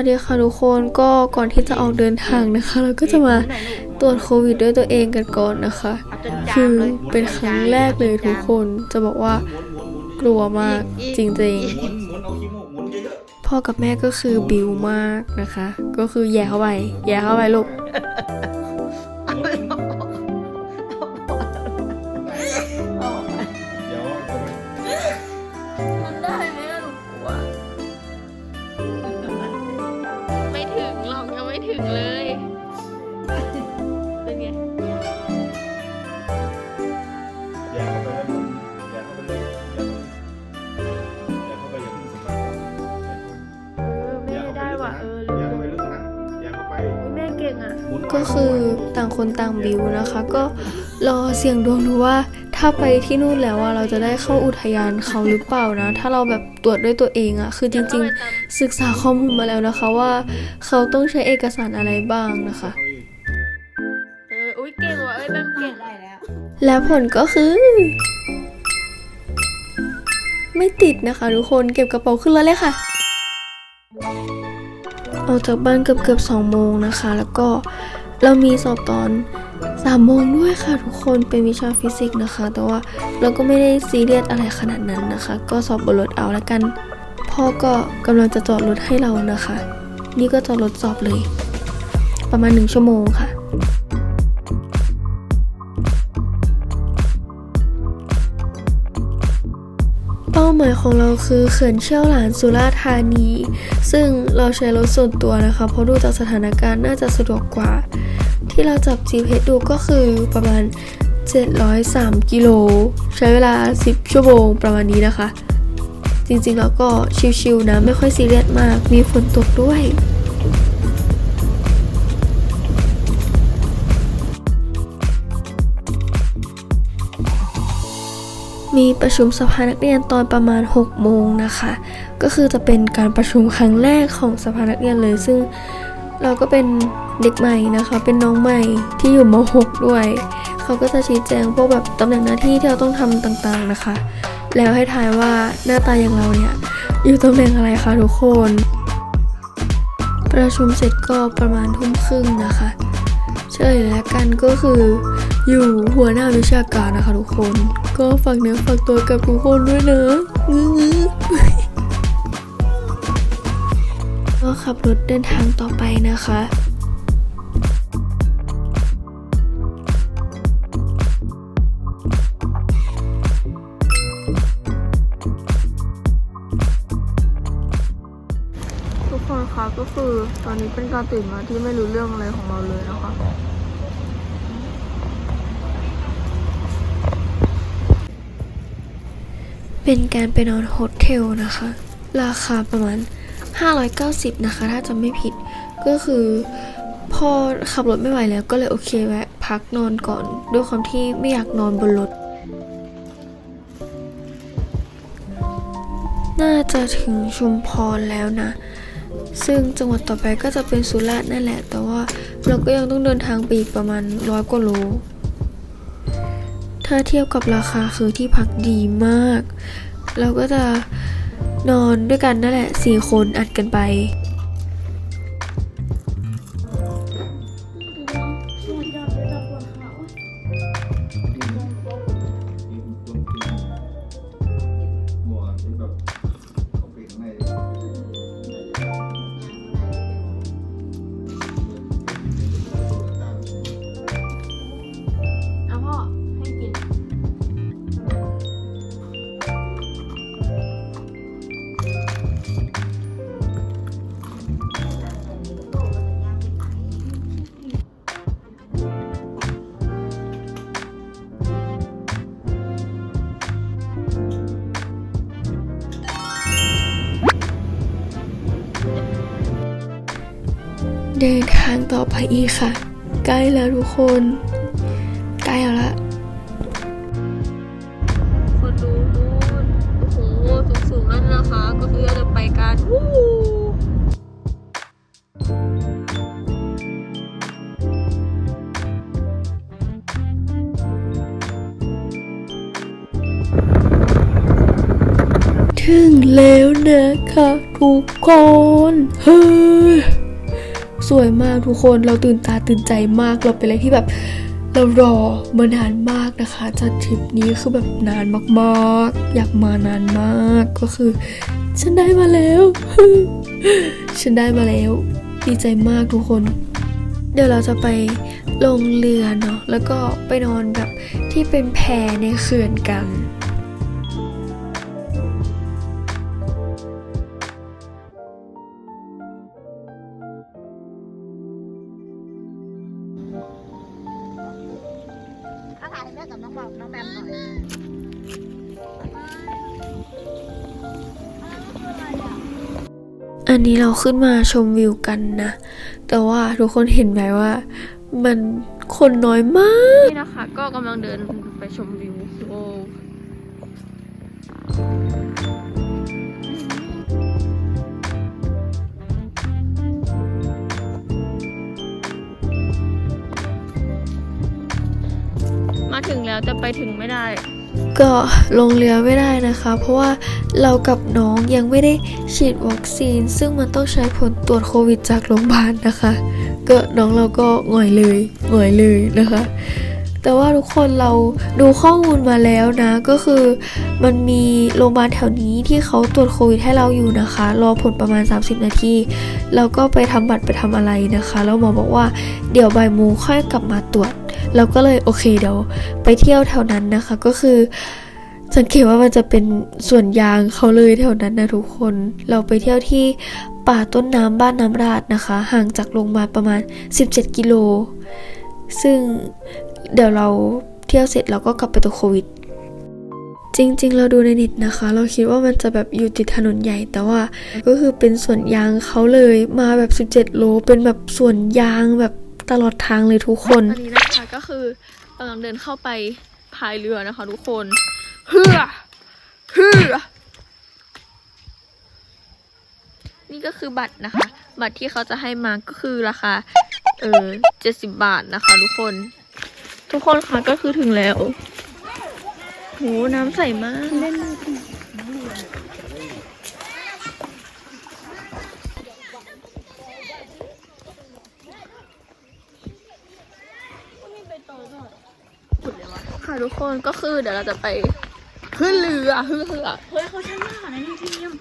สวัสดีค่ะทุกคนก็ก่อนที่จะออกเดินทางนะคะ เราก็จะมาตรวจโควิดด้วยตัวเองกันก่อนนะคะ คือเป็นครั้งแรกเลยทุกคนจะบอกว่ากลัวมากจริงๆ พ่อกับแม่ก็คือบิวมากนะคะ ก็คือแย่เข้าไปแย่เข้าไปลูก ก็คือต่างคนต่างบิวนะคะ ก็รอเสี่ยงดวงดูว่าถ้าไปที่นู่นแล้วว่าเราจะได้เข้าอุทยานเขาหรือเปล่านะ ถ้าเราแบบตรวจด้วยตัวเองอะคือจริง ๆ ศึกษาข้อมูลมาแล้วนะคะว่าเขาต้องใช้เอกสารอะไรบ้างนะคะเอออุ้ยเก่งว่ะเอ้ยแบมเก่งได้แล้ว และผลก็คือ ไม่ติดนะคะทุกคนเก็บกระเป๋าขึ้นรถเลยค่ะออกจากบ้านเกือบเกือบสองโมงนะคะ แล้วก็ เรามีสอบตอนสามโมงด้วยค่ะทุกคนเป็นวิชาฟิสิกส์นะคะ แต่ว่าเราก็ไม่ได้ซีเรียสอะไรขนาดนั้นนะคะ ก็สอบบนรถเอาแล้วกัน พ่อก็กำลังจะจอดรถให้เรานะคะ นี่ก็จอดรถสอบเลย ประมาณหนึ่งชั่วโมงค่ะายของเราคือเขื่อนเชี่ยวหลานสุราษฎร์ธานี ซึ่งเราใช้รถส่วนตัวนะคะ เพราะดูจากสถานการณ์น่าจะสะดวกกว่า ที่เราจับ GPS ดูก็คือประมาณ 703 กิโล ใช้เวลา 10 ชั่วโมงประมาณนี้นะคะ จริงๆแล้วก็ชิวๆนะ ไม่ค่อยซีเรียสมาก มีฝนตกด้วย มีประชุมสภานักเรียนตอนประมาณ 6 โมงนะคะ ก็คือจะเป็นการประชุมครั้งแรกของสภานักเรียนเลย ซึ่งเราก็เป็นเด็กใหม่นะคะ เป็นน้องใหม่ที่อยู่ม .6 ด้วย เขาก็จะชี้แจงพวกแบบตำแหน่งหน้าที่ที่เราต้องทำต่างๆนะคะ แล้วให้ทายว่าหน้าตาอย่างเราเนี่ยอยู่ตำแหน่งอะไรคะทุกคน ประชุมเสร็จก็ประมาณทุ่มครึ่งนะคะเฉลยแล้วกันก็คืออยู่หัวหน้าวิชาการนะคะทุกคน ก็ฝากเนื้อฝากตัวกับทุกคนด้วยนะงื้อๆก็ขับรถเดินทางต่อไปนะคะทุกคนคะก็คือตอนนี้เป็นการตื่นมาที่ไม่รู้เรื่องอะไรของเราเลยนะคะ เป็นการไปนอนโฮเทลนะคะ ราคาประมาณ 590 นะคะ ถ้าจำไม่ผิดก็คือพอขับรถไม่ไหวแล้วก็เลยโอเคแวะพักนอนก่อน ด้วยความที่ไม่อยากนอนบนรถ น่าจะถึงชุมพรแล้วนะ ซึ่งจังหวัดต่อไปก็จะเป็นสุราษฎร์นั่นแหละ แต่ว่าเราก็ยังต้องเดินทางไปอีกประมาณร้อยกว่าโล ถ้าเทียบกับราคาคือที่พักดีมาก เราก็จะนอนด้วยกันนั่นแหละสี่คนอัดกันไป เดินทางต่อไปอีกค่ะ ใกล้แล้วทุกคน ใกล้แล้วละคนดูนู่นโอ้โหสูงสูงๆนั่นนะคะ ก็คือเราจะไปกันวู้ถึงแล้วนะคะทุกคน เฮ้ย สวยมากทุกคนเราตื่นตาตื่นใจมากเราเป็นอะไรที่แบบเรารอมานานมากนะคะจากทริปนี้คือแบบนานมากๆ อยากมานานมากก็คือ ฉันได้มาแล้ว ฉันได้มาแล้ว ดีใจมากทุกคน เดี๋ยวเราจะไปลงเรือเนาะแล้วก็ไปนอนแบบที่เป็นแพในเขื่อนกัน กับน้องบอกน้องแบมหน่อยอันนี้เราขึ้นมาชมวิวกันนะ แต่ว่าทุกคนเห็นไหมว่า มันคนน้อยมาก นี่นะคะ ก็กำลังเดินไปชมวิวโอ้ แล้วจะไปถึงไม่ได้ ก็ลงเรือไม่ได้นะคะ เพราะว่าเรากับน้องยังไม่ได้ฉีดวัคซีน ซึ่งมันต้องใช้ผลตรวจโควิดจากโรงพยาบาลนะคะ ก็น้องเราก็หงอยเลยหงอยเลยนะคะ แต่ว่าทุกคนเราดูข้อมูลมาแล้วนะ ก็คือมันมีโรงพยาบาลแถวนี้ที่เขาตรวจโควิดให้เราอยู่นะคะ รอผลประมาณ 30 นาทีแล้วก็ไปทำบัตรไปทำอะไรนะคะ แล้วหมอบอกว่าเดี๋ยวบ่ายโมงค่อยกลับมาตรวจ เราก็เลยโอเคเดี๋ยวไปเที่ยวแถวนั้นนะคะ ก็คือสังเกตว่ามันจะเป็นส่วนยางเขาเลยแถวนั้นนะทุกคน เราไปเที่ยวที่ป่าต้นน้ำบ้านน้ำราดนะคะ ห่างจากโรงพยาบาลประมาณ 17 กิโล ซึ่งเดี๋ยวเราเที่ยวเสร็จเราก็กลับไปตัวโควิด จริงๆ เราดูในเน็ตนะคะ เราคิดว่ามันจะแบบอยู่ติดถนนใหญ่แต่ว่าก็คือเป็นสวนยางเขาเลยมาแบบ 17 โล เป็นแบบสวนยางแบบตลอดทางเลยทุกคนนน ก็คือกำลังเดินเข้าไปพายเรือนะคะ ทุกคนเฮือเฮือนี่ก็คือบัตรนะคะ บัตรที่เขาจะให้มาก็คือราคา เออเจ็ดสิบบาทนะคะ ทุกคน ทุกคนค่ะก็คือถึงแล้วโหน้ำใสมากเล่น ค่ะทุกคนก็คือเดี๋ยวเราจะไปขึ้นเรือเฮือเฮือเฮ้ยเขาใช้มากนะนี่ทีม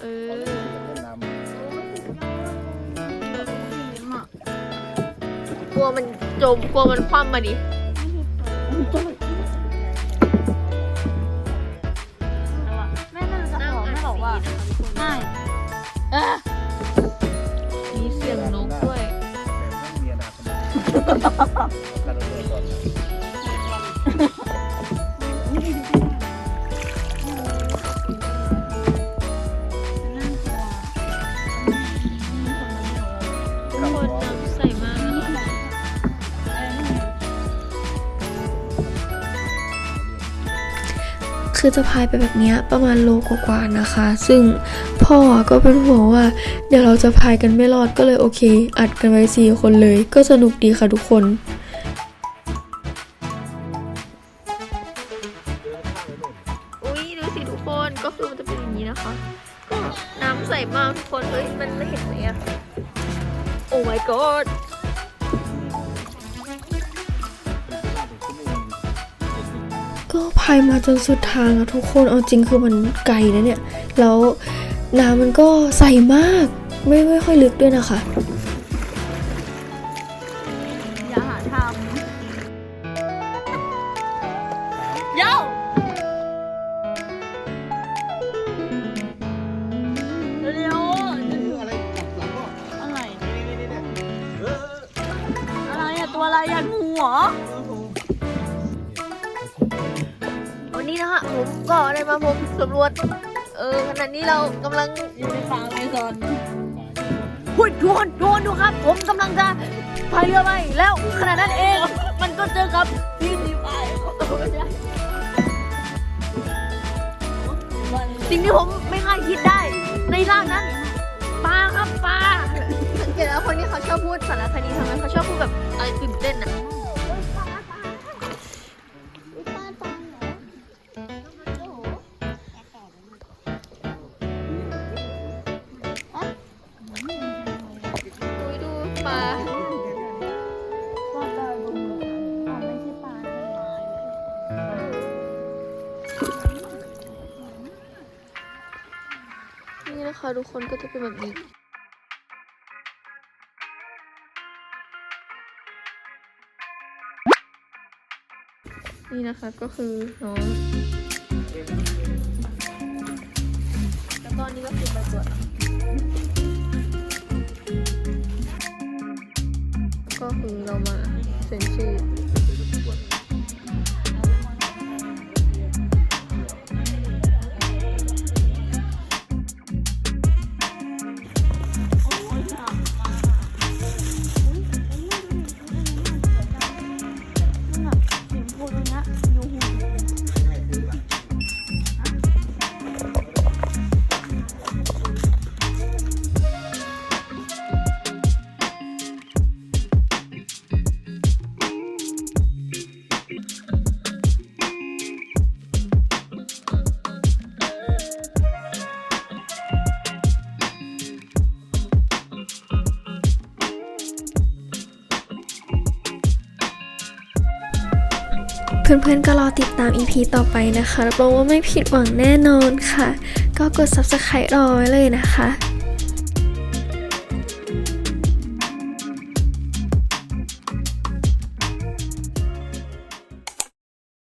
เออกลัวมันจมกลัวมันคว่ำมาดิแม่น่าจะขอแม่บอกว่าไม่มีเสียงนกด้วย คือจะพายไปแบบนี้ประมาณโลกว่าๆนะคะ ซึ่งพ่อก็เป็นห่วงว่า เดี๋ยวเราจะพายกันไม่รอดก็เลยโอเค อัดกันไว้สี่คนเลย ก็สนุกดีค่ะทุกคนอุ้ยดูสิทุกคนก็คือมันจะเป็นอย่างนี้นะคะ ก็น้ำใสมากทุกคนเอ้ยมันไม่เห็นไหมอะโอ้ my god พายมาจนสุดทางอะทุกคนเอาจริงคือมันไกลนะเนี่ย แล้วน้ำมันก็ใสมาก ไม่ไม่ค่อยลึกด้วยนะคะ นนี้นะฮะผมก็ได้มาพบสำรวจ เออขณะนี้เรากำลังอยู่ในป่าไมซอนหุ่ยทุกคนทุกคนดูครับ ผมกำลังจะพายเรือไปแล้วขณะนั้นเอง มันก็เจอกับพี่สีพาสิ่งที่ผมไม่คาดคิดได้ ในร่างนั้น นี่ะคะทุกคนก็จะเป็นแบบนี้นี่นะคะก็คือน้องแล้วก็นี่ก็คือใบตรวจก็คือเรามาเซ็นชื่อ เพื่อนๆก็รอติดตาม EP ต่อไปนะคะรับรองว่าไม่ผิดหวังแน่นอนค่ะ ก็กด subscribe รอไว้เลยนะคะ